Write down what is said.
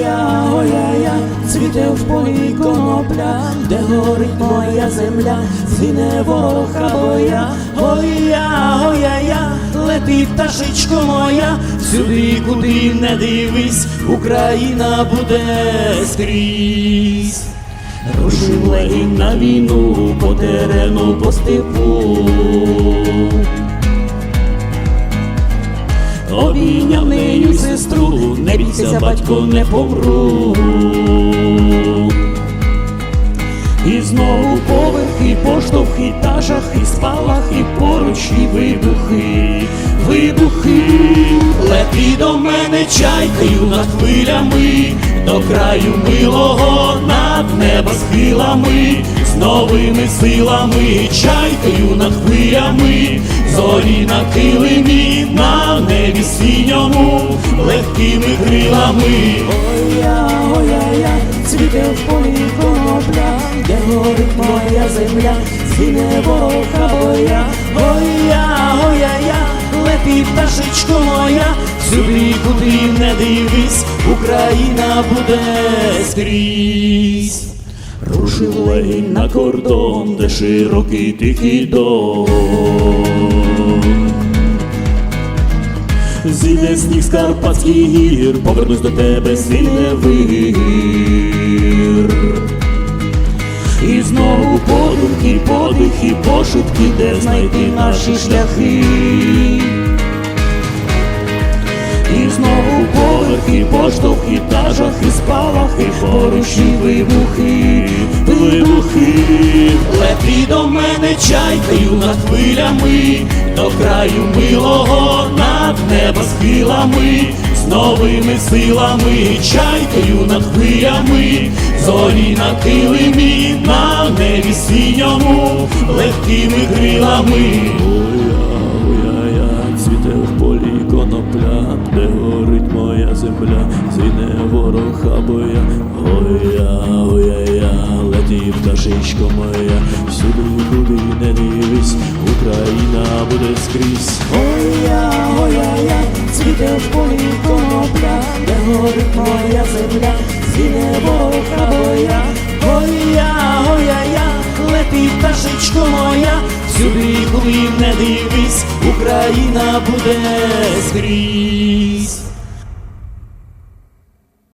я, ой я, я, цвіте в полі конопля, де горить моя земля, згине ворога боя, ой я, ой я, я, лети пташечко моя, всюди, куди не дивись, Україна буде скрізь. Рушив легінь на війну по терену, по степу. Обійняв нею сестру, не бійся, батько, не помру. І знову поверхи, поштовхи, та жахи, спалахи, поруч і вибухи, вибухи, лети до мене чайкою над хвилями, до краю милого над неба схилами, з новими силами, чайкою над хвилями, зорі на килимі, на небі синьому, легкими крилами. Ой я, ой я, я, цвіте в полі конопля, де горить моя земля, згине ворога боя, я, ой я, я, лети пташечко моя, сюди, куди не дивись, Україна буде скрізь. Рушив легінь на кордон, де широкий тихий дом. Зійде сніг з Карпатських гір, повернусь до тебе, сильне вир. І знову подумки, подихи, пошепки, де знайти наші шляхи. І знову поверхи, поштовхи, та жахи, спалахи, поруч і вибухи, вибухи, лети до мене чайкою над хвилями, до краю милого над неба схилами, з новими силами, чайкою над хвилями, зорі на килимі, на небі синьому, легкими крилами. Леті пташечко моя, всюди куди не дивись, Україна буде скрізь. Ой-я, ой-я, цвіте в полі конопля, де горить моя земля, зійне ворог боя, ой-я, ой-я, лети пташечко моя, всюди, коли не дивись, Україна буде скрізь.